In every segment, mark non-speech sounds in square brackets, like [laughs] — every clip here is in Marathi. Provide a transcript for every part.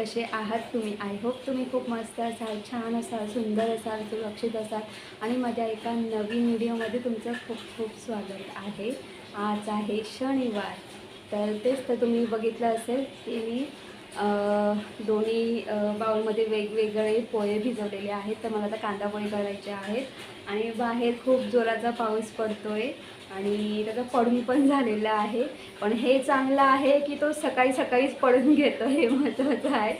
कसे आहात तुम्ही? आय होप तुम्ही खूप मस्त असाल छान असाल सुंदर असाल सुरक्षित असाल आणि माझ्या एका नवीन व्हिडिओमध्ये तुमचं खूप खूप स्वागत आहे. आज आहे शनिवार तर तेच तर तुम्ही बघितलं असेल की मी दोन्ही बाउलमध्ये वेगवेगळे पोहे भिजवलेले आहेत तर मला आता कांदा पोहे करायचे आहेत. आणि बाहेर खूप जोराचा पाऊस पडतो आहे आणि त्याचा पडून पण झालेला आहे. पण हे चांगलं आहे की तो सकाळी सकाळीच पडून घेतो हे महत्त्वाचं आहे.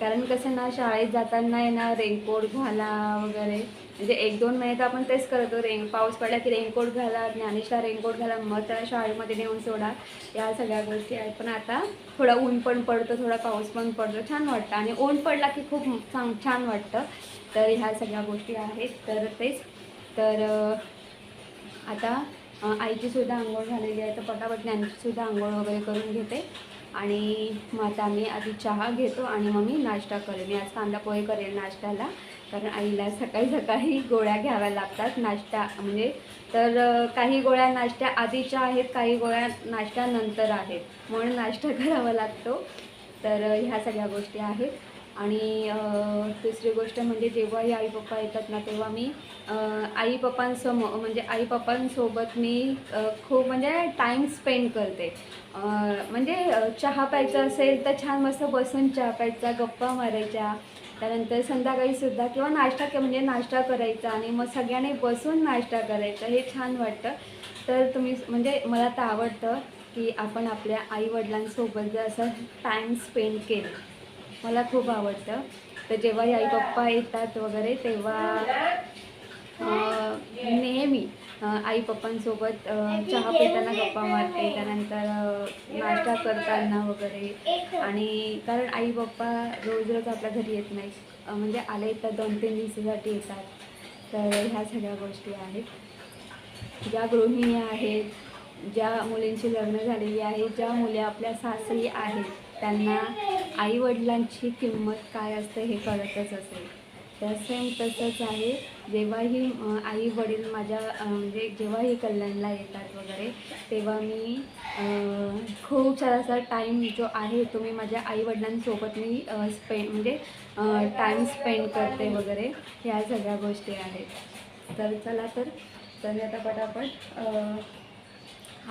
कारण कसं ना शाळेत जाताना आहे ना रेनकोट घाला वगैरे. म्हणजे एक दोन महिने तर आपण तेच करतो रेन पाऊस पडला की रेनकोट घाला ज्ञानेशला रेनकोट घाला मग त्याला शाळेमध्ये नेऊन सोडा. या सगळ्या गोष्टी आहेत. पण आता थोडा ऊन पण पडतं थोडा पाऊस पण पडतो. छान वाटतं. आणि ऊन पडला की खूप चांग छान वाटतं. तर ह्या सगळ्या गोष्टी आहेत. तर तेच. तर आता आईचीसुद्धा आंघोळ झालेली आहे. तर पटापट ज्ञानचीसुद्धा आंघोळ वगैरे करून घेते. आणि मग आता मी आधी चहा घेतो आणि मग मी नाश्ता करेन. मी आज कांदा पोहे करेन नाश्त्याला. कारण आईला सकाळी सकाळी गोळ्या घ्याव्या लागतात नाश्ता म्हणजे तर काही गोळ्या नाश्त्या आधीच्या आहेत काही गोळ्या नाश्त्यानंतर आहेत. म्हणून नाश्ता [laughs] करावा लागतो. तर ह्या सगळ्या गोष्टी आहेत. आणि दुसरी गोष्ट म्हणजे जेव्हाही आई पप्पा येतात ना तेव्हा मी आई पप्पांसमोर म्हणजे आई पप्पांसोबत मी खूप म्हणजे टाईम स्पेंड करते. म्हणजे चहा प्यायचा असेल तर छान मस्त बसून चहा प्यायचा गप्पा मारायच्या. त्यानंतर संध्याकाळीसुद्धा किंवा नाश्ता के म्हणजे नाश्ता करायचा आणि मग सगळ्यांनी बसून नाश्ता करायचा हे छान वाटतं. तर तुम्ही म्हणजे मला तर आवडतं की आपण आपल्या आईवडिलांसोबत जर असं टाईम स्पेंड केलं. मला खूप आवडतं. तर जेव्हाही आई पप्पा येतात वगैरे तेव्हा नेहमी आई पप्पांसोबत चहा पिताना गप्पा मारते. त्यानंतर नाश्ता करताना वगैरे. आणि कारण आई बाप्पा रोज रोज आपल्या घरी येत नाही म्हणजे आले तर दोन तीन दिवसासाठी येतात. तर ह्या सगळ्या गोष्टी आहेत. ज्या गृहिणी आहेत ज्या मुलींची लग्न झालेली आहेत ज्या मुली आपल्या सासरी आहेत त्यांना आईवडिलांची किंमत काय असते हे कळतच असेल. तर सेम तसंच आहे. जेव्हाही आई वडील माझ्या म्हणजे जेव्हाही कल्याणला येतात वगैरे तेव्हा मी खूप सारा असा टाईम जो आहे तो मी माझ्या आईवडिलांसोबत मी स्पेंड म्हणजे टाईम स्पेंड करते वगैरे ह्या सगळ्या गोष्टी आहेत. तर चला तर तर मी आता पटापट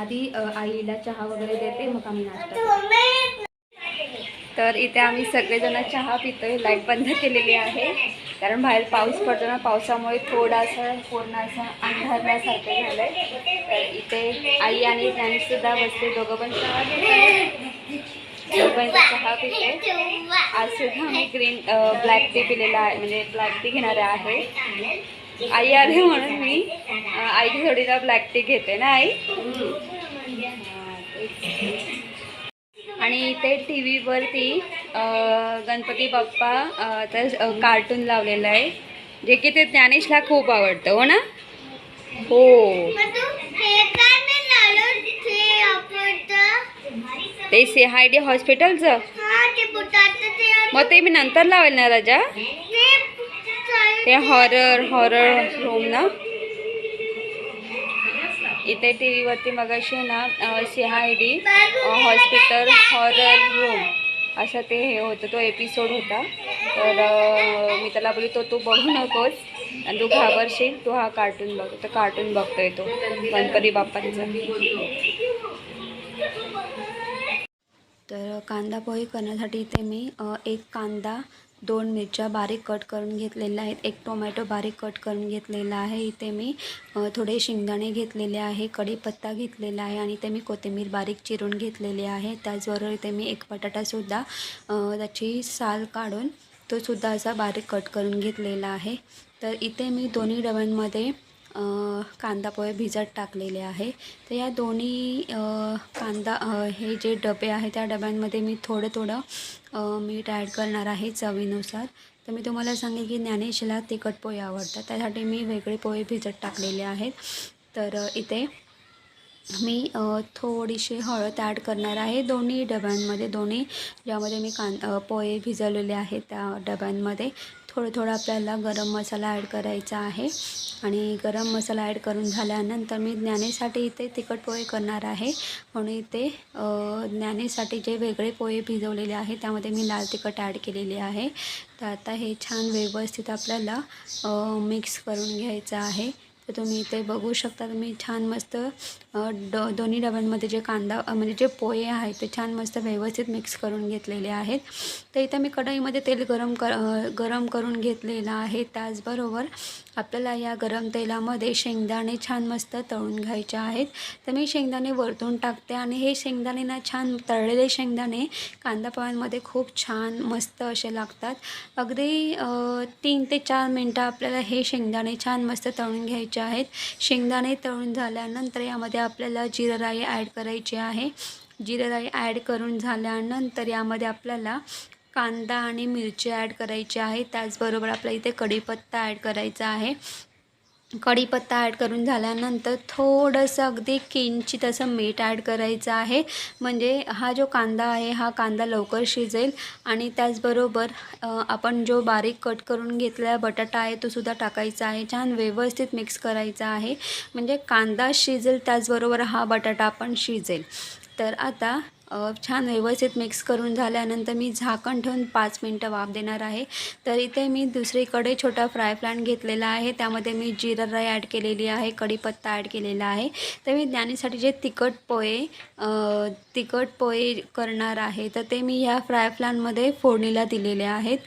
आधी आईला चहा वगैरे देते मग आम्ही नाश्ता तर इथे आम्ही सगळेजण चहा पितोय लाइट बंद केलेली आहे. कारण बाहेर पाऊस पडतो ना पावसामुळे थोडासा पूर्ण असं अंधारल्यासारखं झालंय. तर इथे आई आणि ज्ञानेश सुद्धा बसले दोघं पण चहा चहा पिते आज सुद्धा मी ग्रीन ब्लॅक टी पिलेला आहे म्हणजे ब्लॅक टी घेणारे आहे. आई आले म्हणून मी अं, आईची थोडीला ब्लॅक टी घेते ना आई. आणि इथे टी व्हीवरती गणपती बाप्पा तर कार्टून लावलेलं आहे जे की ते ज्ञानेशला खूप आवडतं हो ना? हो. ते सी आय डी हॉस्पिटलचं? मग ते मी नंतर लावेल ना राजा? ते हॉरर हॉरर रूम ना? इथे टी व्हीवरती मगाशी ना CID I D hospital horror room असं ते हे होतं तो एपिसोड होता. तर मी त्याला बोलली तो तू बघू नकोस. आणि तू घाबरशील तू हा कार्टून बघ. तर कार्टून बघतोय तो गणपती बाप्पांचा. तर कांदा पोहे करण्यासाठी इथे मी एक कांदा दोन मिरच्या बारीक कट करून घेतलेल्या आहेत. एक टोमॅटो बारीक कट करून घेतलेला आहे. इथे मी थोडे शेंगदाणे घेतलेले आहे कढीपत्ता घेतलेला आहे आणि इथे मी कोथिंबीर बारीक चिरून घेतलेली आहे. त्याचबरोबर इथे मी एक बटाटासुद्धा त्याची साल काढून तो सुद्धा असा बारीक कट करून घेतलेला आहे. तर इथे मी दोन्ही डब्यांमध्ये कांदा पोहे भिजत टाकलेले आहे. तर या दोन्ही कांदा हे जे डबे आहे त्या डब्यांमध्ये मी थोडं थोडं मीठ ॲड करणार आहे चवीनुसार. तर मी तुम्हाला सांगेन की ज्ञानेशला तिखट पोहे आवडतात. त्यासाठी मी वेगळे पोहे भिजत टाकलेले आहेत. तर इथे मी थोडीशी हळद ॲड करणार आहे दोन्ही डब्यांमध्ये. दोन्ही ज्यामध्ये मी कां पोहे भिजवलेले आहेत त्या डब्यांमध्ये. थोडं थोडं आपल्याला गरम मसाला ॲड करायचा आहे. आणि गरम मसाला ॲड करून झाल्यानंतर मी ज्ञानेसाठी इथे तिखट पोहे करणार आहे. म्हणून इथे ज्ञानेसाठी जे वेगळे पोहे भिजवलेले आहे त्यामध्ये मी लाल तिखट ॲड केलेले आहे. तर आता हे छान व्यवस्थित आपल्याला मिक्स करून घ्यायचं आहे. तर तुम्ही इथे बघू शकता तुम्ही छान मस्त ड दोन्ही डब्यांमध्ये जे कांदा म्हणजे जे पोहे आहेत ते छान मस्त व्यवस्थित मिक्स करून घेतलेले आहेत. तर इथं मी कढईमध्ये तेल गरम कर गरम करून घेतलेलं आहे. त्याचबरोबर आपल्याला या गरम तेलामध्ये शेंगदाणे छान मस्त तळून घ्यायचे आहेत. तर मी शेंगदाणे वरतून टाकते आणि हे शेंगदाणे ना छान तळलेले शेंगदाणे कांदा पोह्यांमध्ये खूप छान मस्त असे लागतात. अगदी तीन ते चार मिनटं आपल्याला हे शेंगदाणे छान मस्त तळून घ्यायचे आहेत शेंगदाणे तळून झाल्यानंतर यामध्ये आपल्याला जिरं राई ॲड करायची आहे. जिरं राई ॲड करून झाल्यानंतर यामध्ये आपल्याला कांदा आणि मिरची ॲड करायची आहे. त्याचबरोबर आपल्या इथे कढीपत्ता ॲड करायचा आहे. कढीपत्ता ॲड करून झाल्यानंतर थोडंसं अगदी किंचित असं मीठ ॲड करायचं आहे. म्हणजे हा जो कांदा आहे हा कांदा लवकर शिजेल आणि त्याचबरोबर आपण जो बारीक कट करून घेतलेला बटाटा आहे तो सुद्धा टाकायचा आहे. छान व्यवस्थित मिक्स करायचा आहे. म्हणजे कांदा शिजेल त्याचबरोबर हा बटाटा पण शिजेल. तर आता छान व्यवस्थित मिक्स करून झाल्यानंतर मी झाकण ठेवून पाच मिनटं वाफ देणार आहे. तर इथे मी दुसरीकडे छोटा फ्राय पॅन घेतलेला आहे. त्यामध्ये मी जिरा राई ॲड केलेली आहे कढीपत्ता ॲड केलेला आहे. तर मी ज्ञानीसाठी जे तिखट पोहे तिखट पोहे करणार आहे तर ते मी ह्या फ्राय पॅनमध्ये फोडणीला दिलेले आहेत.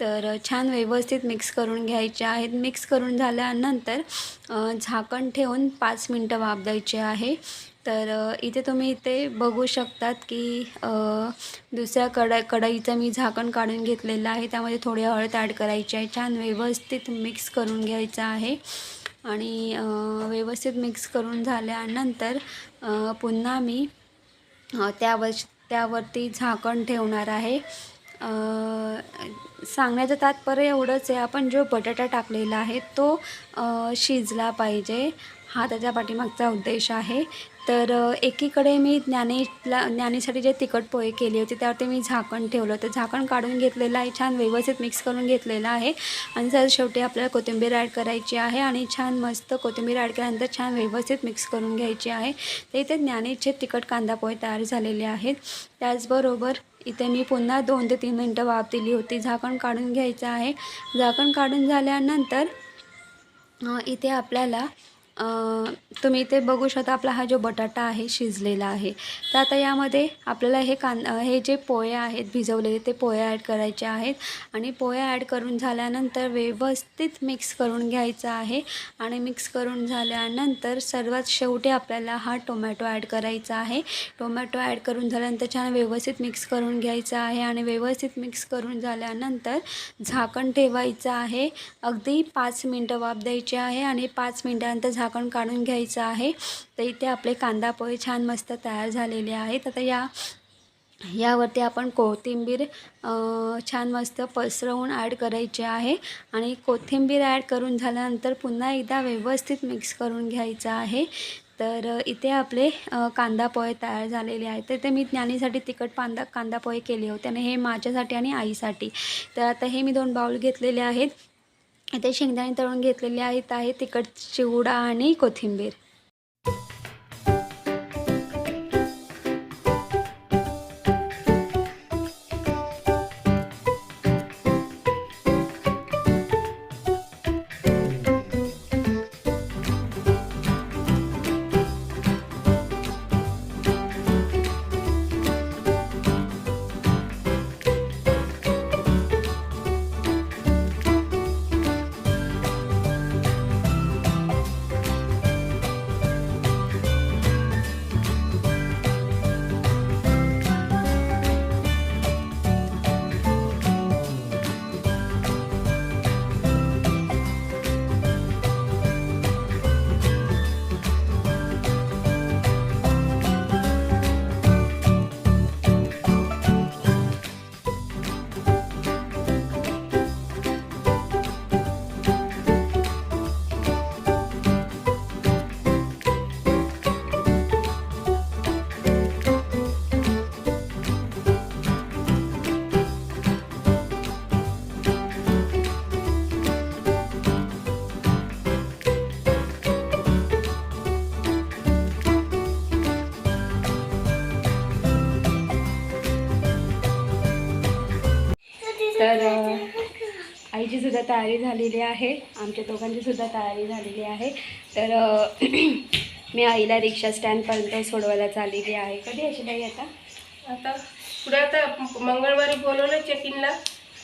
तर छान व्यवस्थित मिक्स करून घ्यायचे आहेत. मिक्स करून झाल्यानंतर झाकण ठेवून पाच मिनटं वाफ द्यायचे आहे. तर इथे तुम्ही इथे बघू शकतात की दुसऱ्या कढा कढईचं मी झाकण काढून घेतलेलं आहे. त्यामध्ये थोडी हळद ॲड करायची आहे. छान व्यवस्थित मिक्स करून घ्यायचं आहे. आणि व्यवस्थित मिक्स करून झाल्यानंतर पुन्हा मी त्यावर त्यावरती झाकण ठेवणार आहे. सांगण्याचं तात्पर्य एवढंच आहे. आपण जो बटाटा टाकलेला आहे तो शिजला पाहिजे. हा त्याच्या पाठीमागचा उद्देश आहे. तर एकीकडे मी ज्ञानेला ज्ञानेसाठी जे तिखट पोहे केले होते त्यावरती मी झाकण ठेवलं. तर झाकण काढून घेतलेलं आहे छान व्यवस्थित मिक्स करून घेतलेलं आहे. आणि जर शेवटी आपल्याला कोथिंबीर ॲड करायची आहे आणि छान मस्त कोथिंबीर ॲड केल्यानंतर छान व्यवस्थित मिक्स करून घ्यायची आहे. तर इथे ज्ञानेचे तिखट कांदा पोहे तयार झालेले आहेत. त्याचबरोबर इथे मी पुन्हा दोन ते तीन मिनटं वाफ दिली होती. झाकण काढून घ्यायचं आहे. झाकण काढून झाल्यानंतर इथे आपल्याला तुम्ही इथे बघू शकता आपला हा जो बटाटा आहे शिजलेला आहे. तर आता यामध्ये आपल्याला हे कांद हे जे पोहे आहेत भिजवलेले ते पोहे ॲड करायचे आहेत. आणि पोहे ॲड करून झाल्यानंतर व्यवस्थित मिक्स करून घ्यायचं आहे. आणि मिक्स करून झाल्यानंतर सर्वात शेवटी आपल्याला हा टोमॅटो ॲड करायचा आहे. टोमॅटो ॲड करून झाल्यानंतर छान व्यवस्थित मिक्स करून घ्यायचा आहे. आणि व्यवस्थित मिक्स करून झाल्यानंतर झाकण ठेवायचं आहे. अगदी पाच मिनटं वाफ द्यायची आहे. आणि पाच मिनटानंतर झाकण काढून घ्यायचं आहे. तर इथे आपले कांदा पोहे छान मस्त तयार झालेले आहेत. आता या यावरती आपण कोथिंबीर छान मस्त पसरवून ॲड करायची आहे. आणि कोथिंबीर ॲड करून झाल्यानंतर पुन्हा एकदा व्यवस्थित मिक्स करून घ्यायचं आहे. तर इथे आपले कांदा पोहे तयार झालेले आहेत. तर ते मी ज्ञानीसाठी तिखट कांदा कांदा पोहे केले होते. आणि हे माझ्यासाठी आणि आईसाठी. तर आता हे मी दोन बाउल घेतलेले आहेत. इथे शेंगदाणे तळून घेतलेले आहेत आहे तिखट चिवडा आणि कोथिंबीर. सुद्धा तयारी झालेली आहे. आमच्या दोघांची सुद्धा तयारी झालेली आहे. तर [clears throat] मी आईला रिक्षा स्टँडपर्यंत सोडवायला चाललेली आहे. कधी अशी बाई आता? आता पुढे आता मंगळवारी बोलवलं चेक इनला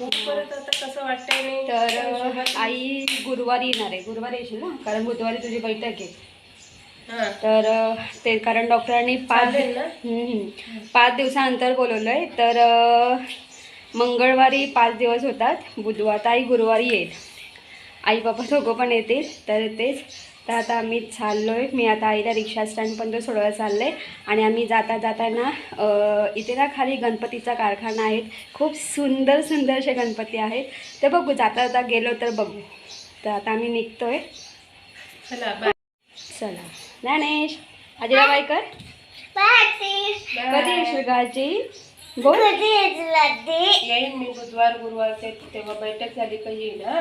परत आता कसं वाटतंय नाही तर आई गुरुवारी येणार आहे. गुरुवारी येशील ना? कारण बुधवारी तुझी बैठक आहे. हां. तर ते कारण डॉक्टरांनी पाच. पाच दिवसानंतर बोलवलं आहे तर मंगळवारी पाच दिवस होतात. बुधवार तर आई गुरुवारी येईल. आई बाबा दोघं पण येतील तर तेच. तर आता आम्ही चाललो आहे मी आता आईला रिक्षा स्टँडपर्यंत सोडवायला चाललं. आहे आणि आम्ही जाता जाताना इथे ना खाली गणपतीचा कारखाना आहे. खूप सुंदर सुंदर असे गणपती आहेत. ते बघू जाता जाता गेलो तर बघू. तर आता आम्ही निघतो आहे चला बाय चला. ज्ञानेश आजीला बाय कर कधी येशील बोल येईन मी बुधवार गुरुवारचे तेव्हा बैठक झाली का येईन हा?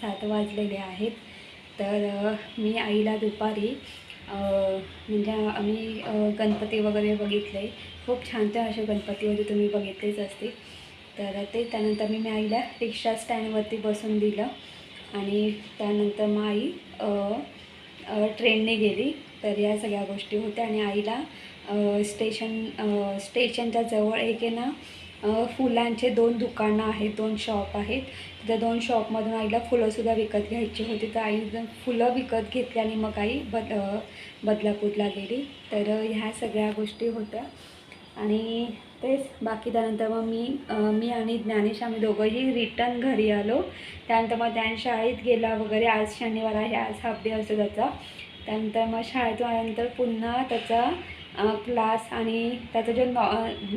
सात वाजलेले आहेत. तर मी आईला दुपारी म्हणजे आम्ही गणपती वगैरे बघितले. खूप छान छान असे गणपती होते तुम्ही बघितलेच असतील. तर ते त्यानंतर मी मी आईला रिक्षा स्टँडवरती बसून दिलं. आणि त्यानंतर मग आई ट्रेनने गेली. तर या सगळ्या गोष्टी होत्या. आणि आईला स्टेशन स्टेशनच्या जवळ एक आहे ना फुलांचे दोन दुकानं आहेत दोन शॉप आहेत. त्या दोन शॉपमधून आईला फुलंसुद्धा विकत घ्यायची होती. तर आई फुलं विकत घेतली आणि मग आई बद बदलापूरला गेली. तर ह्या सगळ्या गोष्टी होत्या. आणि तेच बाकी त्यानंतर मग मी मी आणि ज्ञानेश आम्ही दोघंही रिटर्न घरी आलो. त्यानंतर मग ज्ञान शाळेत गेला वगैरे. आज शनिवार आहे आज हाफ डे असतो त्याचा. त्यानंतर मग शाळेतून आल्यानंतर पुन्हा त्याचा क्लास आणि त्याचा जो नॉ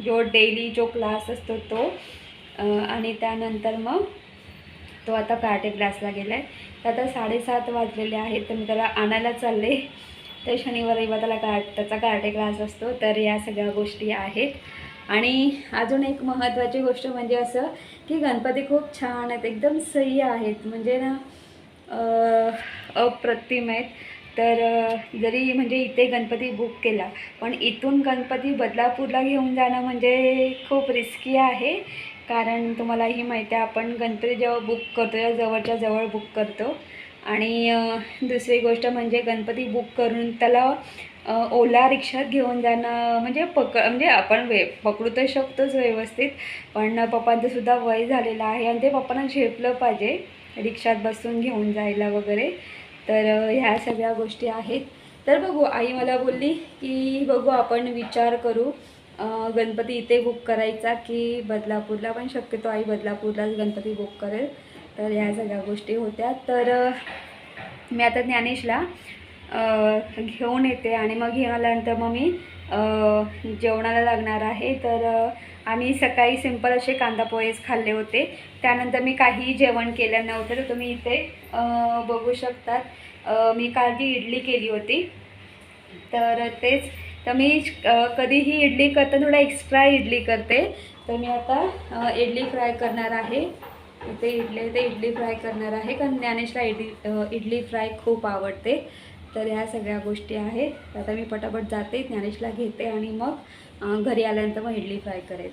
जो डेली जो क्लास असतो तो आणि त्यानंतर मग तो आता कराटे क्लासला गेला आहे तर आता साडेसात वाजलेले आहेत तर मी त्याला आणायला चालले. तर शनिवार रविवार त्याला का त्याचा कराटे क्लास असतो तर या सगळ्या गोष्टी आहेत. आणि अजून एक महत्त्वाची गोष्ट म्हणजे असं की गणपती खूप छान आहेत एकदम सह्य आहेत. म्हणजे ना अप्रतिम आहेत. तर जरी म्हणजे इथे गणपती बुक केला पण इथून गणपती बदलापूरला घेऊन जाणं म्हणजे खूप रिस्की आहे. कारण तुम्हालाही माहिती आहे आपण गणपती जेव्हा बुक करतो तेव्हा जवळच्या जवळ बुक करतो. आणि दुसरी गोष्ट म्हणजे गणपती बुक करून त्याला ओला रिक्षात घेऊन जाणं म्हणजे पक म्हणजे आपण वे पकडू तर शकतोच व्यवस्थित. पण पप्पांचंसुद्धा वय झालेलं आहे आणि ते पप्पांना झेपलं पाहिजे रिक्षात बसून घेऊन जायला वगैरे. तर ह्या सगळ्या गोष्टी आहेत. तर बघू आई मला बोलली की बघू आपण विचार करू. गणपती इथे बुक करायचा की बदलापूरला पण शक्यतो आई बदलापूरलाच गणपती बुक करेल. तर ह्या सगळ्या गोष्टी होत्या. तर मी आता ज्ञानेशला घेऊन येते आणि मग घेऊन आल्यानंतर मग मी जेवणाला लागणार आहे. तर आम्ही सकाळी सिंपल असे कांदा पोहेच खाल्ले होते. त्यानंतर मी काही जेवण केलं नव्हतं तर तुम्ही इथे बघू शकतात. मी काल ती इडली केली होती. तर तेच. तर मी कधीही इडली करता थोडा एक्स्ट्रा इडली करते. तर मी आता इडली फ्राय करणार आहे. इथे इडली ते इडली फ्राय करणार आहे. कारण ज्ञानेशला इडली इडली फ्राय खूप आवडते. तर ह्या सगळ्या गोष्टी आहेत. तर आता मी पटापट जाते ज्ञानेशला घेते आणि मग घरी आल्यानंतर मग इडली फ्राय करेल.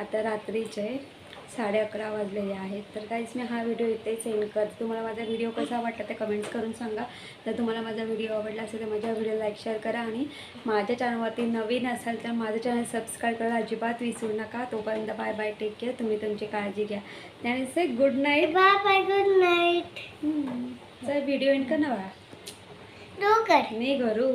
आता रात्रीचे साडे अकरा वाजलेले आहेत. तर काहीच मी हा व्हिडिओ इथे सेंड करते. तुम्हाला माझा व्हिडिओ कसा वाटला ते कमेंट्स करून सांगा. जर तुम्हाला माझा व्हिडिओ आवडला असेल तर माझ्या व्हिडिओ लाईक शेअर करा आणि माझ्या चॅनलवरती नवीन असाल तर माझं चॅनल सबस्क्राईब करायला अजिबात विसरू नका. तोपर्यंत बाय बाय टेक केअर तुम्ही तुमची काळजी घ्या. त्याने say good night bye bye good night जर व्हिडिओ एंड कर ना बाळा. मी करू.